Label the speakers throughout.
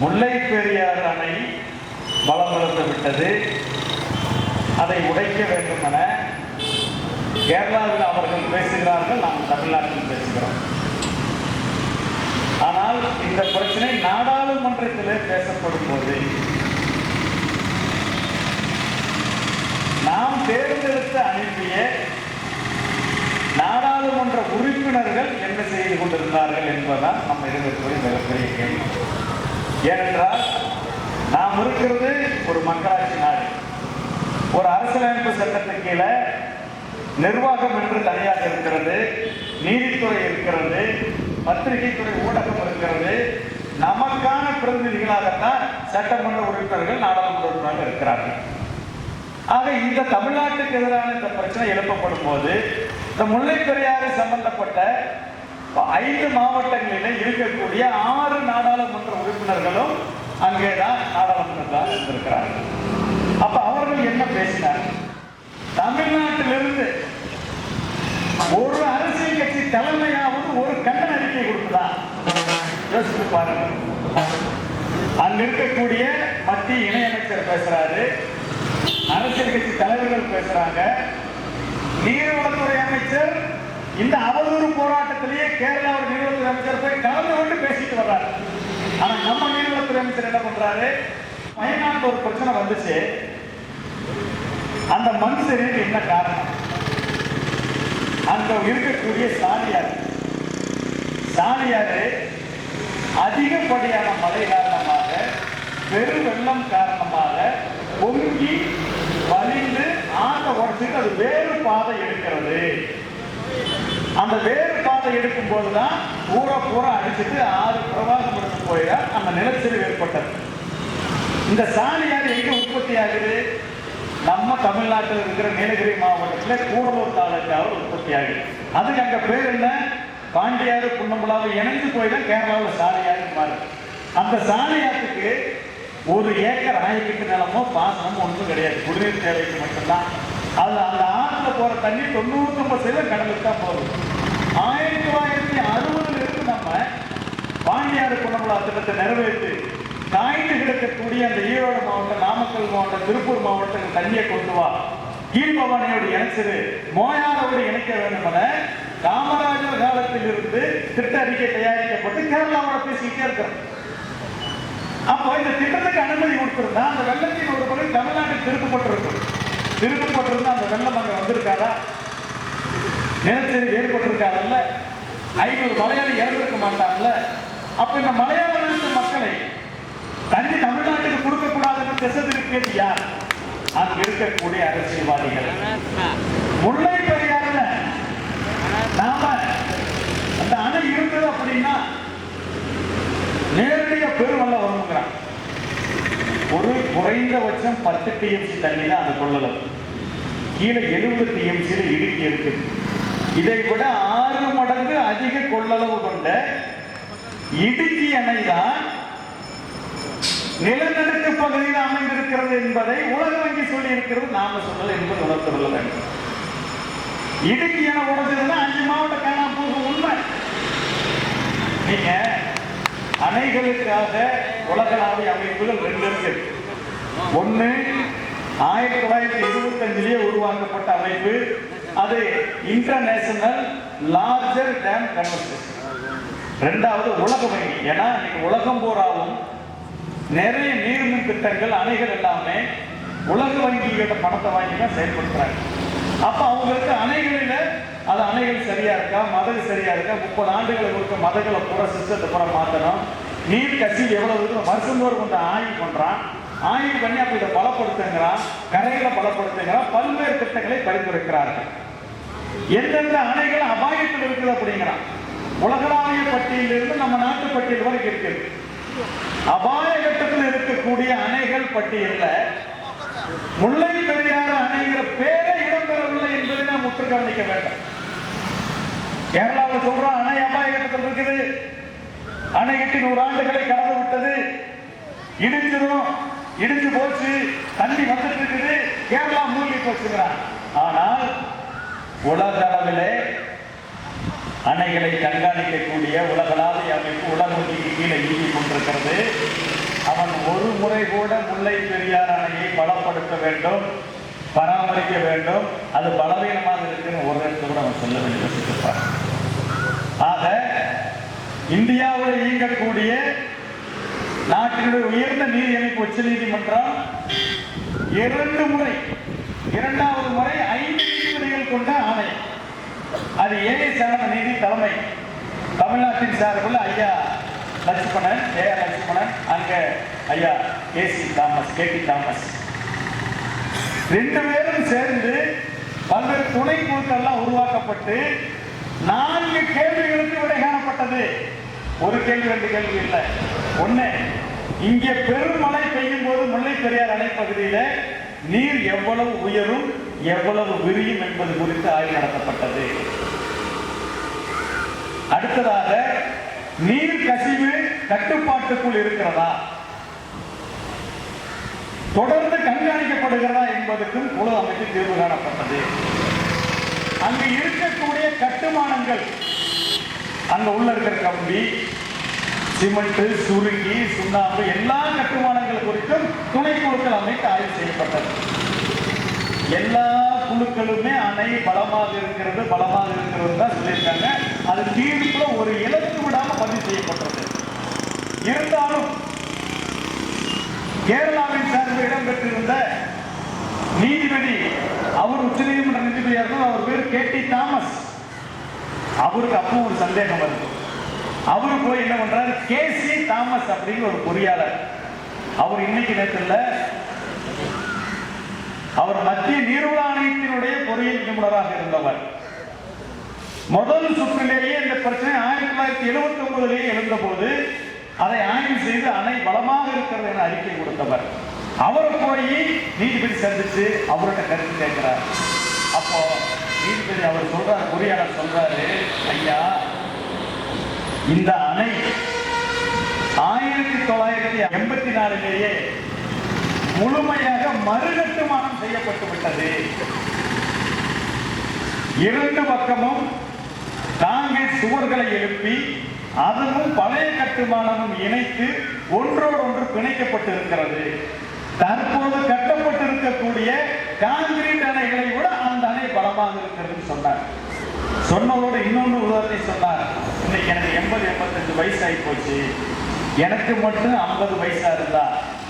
Speaker 1: முல்லை பெரியார் அணை பலம் இழந்து விட்டது. அதை உடைக்க வேண்டும் என கேரளாவில் அவர்கள் பேசுகிறார்கள் நாம் தமிழ்நாட்டில் பேசுகிறோம். ஆனால் இந்த பிரச்சனை நாடாளுமன்றத்திலே பேசப்படும் போது நாம் தேர்ந்தெடுத்து அனுப்பிய நாடாளுமன்ற உறுப்பினர்கள் என்ன செய்து கொண்டிருந்தார்கள் என்பதுதான் நம்ம இருக்கக்கூடிய மிகப்பெரிய கேள்வி. ஏனென்றால் நாம் இருக்கிறது ஒரு மக்களாட்சி நாடு. ஒரு அரசியலமைப்பு சட்டத்தின் கீழே நிர்வாகம் என்று தனியாக இருக்கிறது நீதித்துறை இருக்கிறது பத்திரிகை துறை ஊடகம் இருக்கிறது. நமக்கான பிரதிநிதிகளாகத்தான் சட்டமன்ற உறுப்பினர்கள் நாடாளுமன்ற உறுப்பினர்கள் இருக்கிறார்கள். ஆக இந்த தமிழ்நாட்டுக்கு எதிரான இந்த பிரச்சனை எழுப்பப்படும் போது இந்த முல்லை பெரியாறு சம்பந்தப்பட்ட ஐந்து மாவட்டங்களிலே இருக்கக்கூடிய ஆறு நாடாளுமன்ற அங்கேதான் நாடாளுமன்றத்தில் இருந்திருக்கிறார்கள் அப்ப அவர்கள் என்ன பேசினார்கள் தமிழ்நாட்டிலிருந்து ஒரு அரசியல் கட்சி தலைமையாவது ஒரு கண்டன அறிக்கை கொடுத்ததா? யோசித்து பாருங்க அங்க இருக்கக்கூடிய மத்திய இணையமைச்சர் பேசுறாரு அரசியல் கட்சி தலைவர்கள் பேசுறாங்க. நீர்வளத்துறை அமைச்சர் இந்த அவதூறு போராட்டத்திலேயே கேரளாவில் நீர்வளத்துறை அமைச்சர் போய் கலந்து கொண்டு பேசிட்டு வர்றாரு. ஆனா நம்ம என்ன பண்றாரு? வயநாட்டில் ஒரு பிரச்சனை வந்துச்சு. அந்த மண் சரிவுக்கு என்ன காரணம்? அங்க இருக்கக்கூடிய சாலியார் சாலியாரு அதிகப்படியான மழை காரணமாக பெரு வெள்ளம் காரணமாக பொங்கி வலிந்து ஆட்ட உடச்சிட்டு அது வேறு பாதை எடுக்கிறது. அந்த வேறு பாதை எடுக்கும் போதுதான் பூரா பூரா அடிச்சுட்டு ஆறு பிரவாசம் போயிட அந்த நிலச்சரி ஏற்பட்டது இந்த சாலியார் எங்க உற்பத்தி ஆகுது? நம்ம தமிழ்நாட்டில் இருக்கிற நீலகிரி மாவட்டத்தில் கூடலூர் தாலுக்காவில் உற்பத்தி ஆகுது. அதுக்கு அங்கே பேர் என்ன? பாண்டியாறு புன்னம்புலாவை இணைந்து போய் தான் கேரளாவில் சாலையாறு மாறுது. அந்த சாலியாத்துக்கு ஒரு ஏக்கர் ஆயிரக்கட்டு நிலமோ பாசனமோ ஒன்றும் கிடையாது. குடிநீர் தேவைக்கு மட்டும்தான். அது அந்த ஆற்றுல போகிற தண்ணி தொண்ணூற்றி ஒன்பது சதவீதம் கடலுக்கு தான் போகுது. ஆயிரத்தி தொள்ளாயிரத்தி அறுபதுல இருந்து நம்ம பாண்டியாறு புன்னம்புலா திட்டத்தை நிறைவேற்றி காய்ந்து கிடக்கக்கூடிய அந்த ஈரோடு மாவட்டம் நாமக்கல் மாவட்டம் திருப்பூர் மாவட்டத்துக்கு தண்ணியை கொண்டு வா. கீழ்பவானியோடு இணைச்சது மோயாரோடு இணைக்க வேண்டும் என காமராஜர் காலத்தில் இருந்து திட்ட அறிக்கை தயாரிக்கப்பட்டு கேரளாவோட பேசிக்கிட்டே இருக்கிறோம். அப்போ இந்த திட்டத்துக்கு அனுமதி கொடுத்திருந்தா அந்த வெள்ளத்தின் ஒரு பகுதி தமிழ்நாட்டில் திருப்பப்பட்டிருக்கும். திருப்பப்பட்டிருந்தா அந்த வெள்ளம் அங்கே வந்திருக்காரா நிலச்சரி ஏற்பட்டிருக்காருல்ல ஐநூறு மலையாளி இறந்திருக்க மாட்டாங்கல்ல? அப்ப இந்த மலையாள நாட்டு மக்களை தண்ணி தமிழ்நாட்டுக்கு கொடுக்க கூடாதுன்னு திசை திருப்பியது யார்? அது இருக்கக்கூடிய அரசியல்வாதிகள். முல்லை பெரியாறுல நாம அந்த அணை இருந்தது அப்படின்னா நேரடியாக பெருமல்ல வருங்கிறான் ஒரு குறைந்தபட்சம் பத்து டிஎம்சி தண்ணி தான் அது கொள்ளலாம் கீழே எழுபது டிஎம்சியில இடுக்கி இருக்குது இதை விட ஆறு மடங்கு அதிக கொள்ளளவு கொண்ட இடுக்கி அணை தான் நிலநடுக்க பகுதியில் அமைந்திருக்கிறது என்பதை உலக வங்கி சொல்லி இருக்கிறது நாம சொன்னது என்பது உணர்ந்து கொள்ள வேண்டும் இடுக்கி என உடஞ்சதுன்னா அஞ்சு மாவட்டம் காணாம போகும் உண்மை. நீங்க அணைகளுக்காக உலகளாவிய அமைப்புகள் ரெண்டு இருக்கு. ஒண்ணு ஆயிரத்தி தொள்ளாயிரத்தி இருபத்தஞ்சிலேயே உருவாக்கப்பட்ட அமைப்பு. அது இன்டர்நேஷனல் லார்ஜர் டேம் கன்வென்ஷன் ரெண்டாவது உலக வங்கி. ஏன்னா இன்னைக்கு உலகம் போராவும் நிறைய நீர்மின் திட்டங்கள் அணைகள் எல்லாமே உலக வங்கிகிட்ட பணத்தை வாங்கி தான் செயல்படுத்துறாங்க. அப்ப அவங்களுக்கு அணைகளில் அது அணைகள் சரியா இருக்கா? மதகு சரியா இருக்கா? முப்பது ஆண்டுகளுக்கு இருக்க மதகளை பூரா சிஸ்டத்தை பூரா மாத்தணும். நீர் கசி எவ்வளவு இருக்கு வருஷந்தோறும் கொண்டு ஆய்வு பண்றான். ஆய்வு பண்ணி அப்ப இதை பலப்படுத்துங்கிறான். கரைகளை பலப்படுத்துங்கிறான். பல்வேறு திட்டங்களை பரிந்துரைக்கிறார்கள். எந்தெந்த அணைகள் அபாயத்தில் இருக்குது அப்படிங்கிறான். உலகளாவிய பட்டியலிருந்து நம்ம நாட்டு பட்டியல் வரைக்கும் இருக்குது. அபாய கட்டத்தில் இருக்கக்கூடிய அணைகள் பட்டியலில். முல்லை பெரியாறு அணைங்கிற பேரே இடம்பெறவில்லை என்பதை நாம் முற்று கவனிக்க வேண்டும். கேரளாவில் சொல்றோம் அணை அபாய கட்டத்தில் இருக்குது. அணை கட்டி நூறு ஆண்டுகளை கடந்து விட்டது. இடிஞ்சிரும் இடிஞ்சு போச்சு தண்ணி வந்துட்டு இருக்குது. கேரளா மூழ்கி போச்சுங்கிறான் ஆனால் உலக அளவிலே அணைகளை கண்காணிக்கக்கூடிய உலகளால் கீழே இயங்கிக் கொண்டிருக்கிறது. முறை கூட முல்லை பெரியார் அணையை பலப்படுத்த வேண்டும் பராமரிக்க வேண்டும். அது பலவீனமாக இருக்குன்னு ஒரு இடத்துல கூட அவன் சொல்ல வேண்டியிருப்பார் ஆக இந்தியாவில் இயங்கக்கூடிய நாட்டினுடைய உயர்ந்த நீதி அமைப்பு உச்ச நீதிமன்றம் இரண்டு முறை இரண்டாவது முறை ஐந்து நீதிபதிகள் கொண்ட ஆணையம். அது ஏழை சாரண நீதி தலைமை தமிழ்நாட்டின் சார்பில் ஐயா லட்சுமணன் ஏஆர் லட்சுமணன் அங்க ஐயா ஏசி தாமஸ் கே தாமஸ். ரெண்டு பேரும் சேர்ந்து பல்வேறு துணை குழுக்கள்லாம் உருவாக்கப்பட்டு நான்கு கேள்விகளுக்கு விடை காணப்பட்டது. ஒரு கேள்வி ரெண்டு கேள்வி இல்லை. ஒன்று இங்கே பெருமழை பெய்யும் போது முல்லை பெரியார் அணை பகுதியில் நீர் எவ்வளவு உயரும் எவ்வளவு விரியும் என்பது குறித்து ஆய்வு நடத்தப்பட்டது. அடுத்ததாக நீர் கசிவு கட்டுப்பாட்டுக்குள் இருக்கிறதா? தொடர்ந்து கண்காணிக்கப்படுகிறதா என்பதற்கும் குழு அமைப்பு தீர்வு காணப்பட்டது. அங்கு இருக்கக்கூடிய கட்டுமானங்கள் அங்க உள்ள இருக்கிற கம்பி சிமெண்ட் சுருங்கி சுண்ணாம்பு எல்லா கட்டுமானங்கள் குறித்தும் துணை குழுக்கள் அமைத்து ஆய்வு செய்யப்பட்டது. எல்லா குழுக்களுமே அணை பலமாக இருக்கிறது பலமாக இருக்கிறது தான் சொல்லியிருக்காங்க. அது இருந்தாலும் கேரளாவின் சார்பில் இடம்பெற்றிருந்த நீதிபதி அவர் உச்சநீதிமன்ற நீதிபதியாக அவர் பேர் கே டி தாமஸ். அவருக்கு அப்போ ஒரு சந்தேகம் வருது. அவரு போய் என்ன பண்றாரு? கே சி தாமஸ் அப்படிங்கிற ஒரு பொறியாளர். அவர் இன்னைக்கு நேரத்தில் அவர் மத்திய நீர்வள ஆணையத்தினுடைய பொறியியல் நிபுணராக இருந்தவர். முதல் சுற்றிலேயே இந்த பிரச்சனை ஆயிரத்தி தொள்ளாயிரத்தி எழுபத்தி ஒன்பதிலேயே எழுந்தபோது அதை ஆய்வு செய்து அணை பலமாக இருக்கிறது என அறிக்கை கொடுத்தவர். அவரை போய் நீதிபதி சந்திச்சு அவர்கிட்ட கருத்து கேட்கிறார். அப்போ நீதிபதி அவர் சொல்றார் பொறியாளர் சொல்றாரு ஐயா இந்த அணை ஆயிரத்தி தொள்ளாயிரத்தி எண்பத்தி நாலுலேயே முழுமையாக மறுகட்டுமானம் செய்யப்பட்டு விட்டது. இரண்டு பக்கமும் காங்கிரஸ் சுவர்களை எழுப்பி அதுவும் பழைய கட்டுமானமும் இணைத்து ஒன்றோடு ஒன்று பிணைக்கப்பட்டிருக்கிறது. தற்போது கட்டப்பட்டிருக்கக்கூடிய கான்கிரீட் அணைகளை விட அந்த அணை பலமாக இருக்கிறதுன்னு சொன்னார். சொன்னதோடு இன்னொன்று உதாரணத்தை சொன்னார். இன்னைக்கு எனக்கு எண்பது எண்பத்தஞ்சு வயசு ஆகி போச்சு எனக்கு மட்டும் ஐம்பது வயசா இருந்தா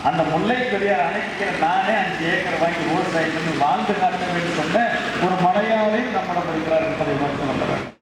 Speaker 1: அந்த முல்லை பெரியார் அணைக்கிற நானே அஞ்சு ஏக்கர் வாங்கி விவசாயம் பண்ணி வாழ்ந்து காட்ட வேண்டும் சொன்ன ஒரு மலையாளி நம்மிடம் இருக்கிறார் என்பதை மட்டும் கொள்ள